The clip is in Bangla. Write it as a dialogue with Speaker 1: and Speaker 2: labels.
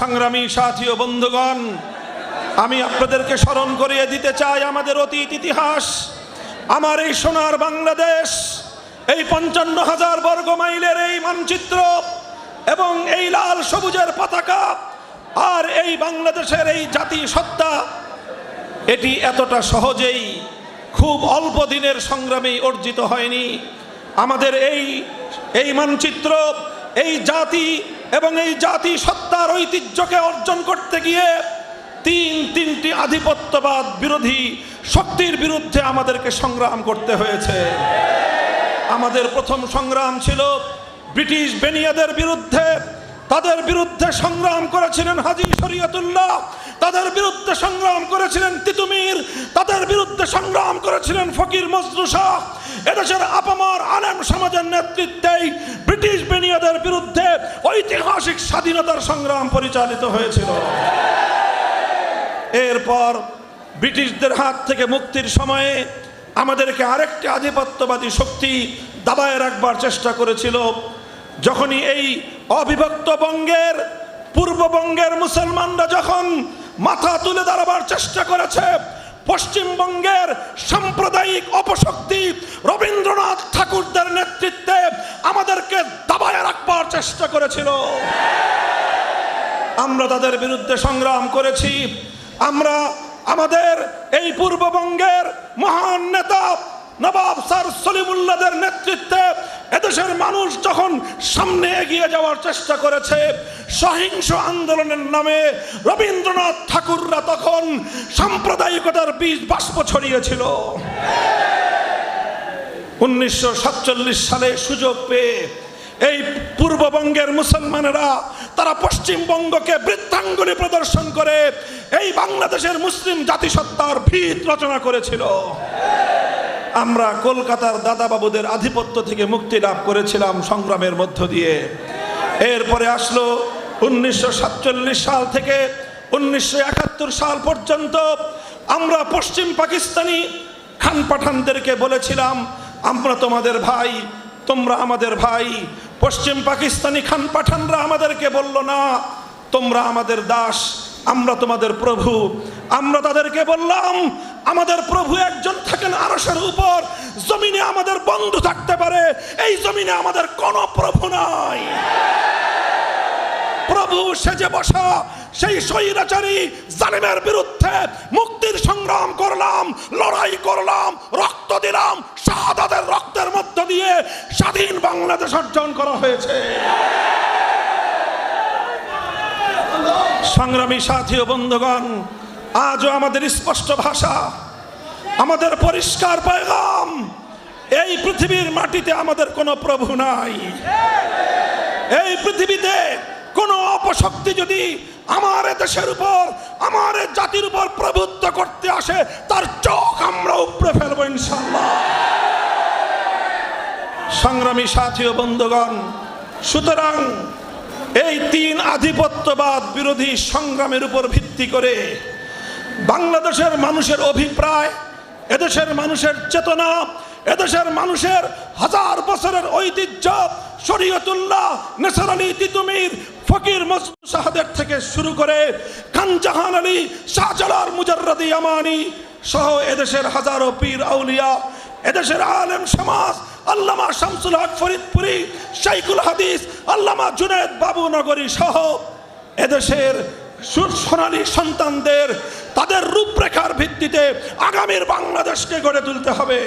Speaker 1: সংগ্রামী সাথী ও বন্ধুগণ, আমি আপনাদেরকে স্মরণ করিয়ে দিতে চাই আমাদের অতীত ইতিহাস, আমার এই সোনার বাংলাদেশ, এই পঞ্চান্ন হাজার বর্গ মাইলের এই মানচিত্র এবং এই লাল সবুজের পতাকা আর এই বাংলাদেশের এই জাতি সত্তা, এটি এতটা সহজেই খুব অল্প দিনের সংগ্রামে অর্জিত হয়নি। আমাদের এই এই মানচিত্র, এই জাতি এবং এই জাতি সত্তার ঐতিহ্যকে অর্জন করতে গিয়ে তিন তিনটি আধিপত্যবাদ বিরোধী শক্তির বিরুদ্ধে আমাদেরকে সংগ্রাম করতে হয়েছে। আমাদের প্রথম সংগ্রাম ছিল ব্রিটিশ বেনিয়াদের বিরুদ্ধে। তাদের বিরুদ্ধে সংগ্রাম করেছিলেন হাজি শরিয়তুল্লাহ। তাদের বিরুদ্ধে সংগ্রাম করেছিলেন তিতুমির। তাদের বিরুদ্ধে সংগ্রাম করেছিলেন ফকির মজনু শাহ। এদেশের আপামার আলেম সমাজের নেতৃত্বেই বেনিয়াদের বিরুদ্ধে ঐতিহাসিক স্বাধীনতার সংগ্রাম পরিচালিত হয়েছিল। এরপর ব্রিটিশদের হাত থেকে মুক্তির সময়ে আমাদেরকে আরেকটি আধিপত্যবাদী শক্তি দাবায় রাখবার চেষ্টা করেছিল। যখনই এই অবিভক্ত বঙ্গের পূর্ববঙ্গের মুসলমানরা যখন মাথা তুলে দাঁড়াবার চেষ্টা করেছে পশ্চিমবঙ্গের সাম্প্রদায়িক অপশক্তি রবীন্দ্রনাথ ঠাকুরদের নেতৃত্বে চেষ্টা করেছিল। আমরা তাদের বিরুদ্ধে সংগ্রাম করেছি। আমরা আমাদের এই পূর্ববঙ্গের মহান নেতা নবাব স্যার সলিমুল্লাদের নেতৃত্বে এদেশের মানুষ যখন সামনে এগিয়ে যাওয়ার চেষ্টা করেছে, সহিংস আন্দোলনের নামে রবীন্দ্রনাথ ঠাকুররা তখন সাম্প্রদায়িকতার বীজ বাষ্প ছড়িয়েছিল। উনিশশো সাতচল্লিশ সালে সুযোগ পেয়ে এই পূর্ববঙ্গের মুসলমানেরা তারা পশ্চিমবঙ্গকে বৃত্তাঙ্গুলি প্রদর্শন করে এই বাংলাদেশের মুসলিম জাতিসত্তার ভিত রচনা করেছিল। আমরা কলকাতার দাদাবাবুদের আধিপত্য থেকে মুক্তি লাভ করেছিলাম সংগ্রামের মধ্য দিয়ে। এরপরে আসলো উনিশশো সাতচল্লিশ সাল থেকে উনিশশো একাত্তর সাল পর্যন্ত আমরা পশ্চিম পাকিস্তানি খান পাঠানদেরকে বলেছিলাম, আমরা তোমাদের ভাই, তোমরা আমাদের ভাই পশ্চিম পাকিস্তানি খান পাঠানরা আমাদেরকে বলল, না, তোমরা আমাদের দাস, আমরা তোমাদের প্রভু। আমরা তাদেরকে বললাম, আমাদের প্রভু একজন থাকেন আরশের উপর। জমিনে আমাদের বন্ধু থাকতে পারে, এই জমিনে আমাদের কোনো প্রভু নাই। প্রভু সেজে বসা, সেই স্বৈরাচারী জালিমের বিরুদ্ধে মুক্তির সংগ্রাম করলাম, লড়াই করলাম অর্জন করা হয়েছে। সংগ্রামী সাথী ও বন্ধুগণ, আজও আমাদের স্পষ্ট ভাষা, আমাদের পরিষ্কার পয়গাম, এই পৃথিবীর মাটিতে আমাদের কোনো প্রভু নাই। এই পৃথিবীতে কোন অপশক্তি যদি আমার দেশের উপর, আমার জাতির উপর প্রভুত্ব করতে আসে, তার চোখ আমরা উপড়ে ফেলব ইনশাল্লাহ সংগ্রামী সাথী ও বন্ধুগণ, সুতরাং এই তিন আধিপত্যবাদ বিরোধী সংগ্রামের উপর ভিত্তি করে বাংলাদেশের মানুষের অভিপ্রায়, এদেশের মানুষের চেতনা, এদেশের মানুষের হাজার বছরের ঐতিহ্য, শরীয়তুল্লাহ নেসার আলী তিতুমির, ফকির মজনু সাহাদের থেকে শুরু করে খানজাহান আলী, শাহজালাল মুজাররদি আমানি সহ এদেশের হাজারো পীর আউলিয়া, এদেশের আলেম সমাজ আল্লামা শামসুল হক ফরিদপুরি শাইকুল হাদিস, আল্লামা জুনেদ বাবু নগরী সহ এদেশের সোনালী সন্তানদের তাদের রূপরেখার ভিত্তিতে আগামীর বাংলাদেশকে গড়ে তুলতে হবে।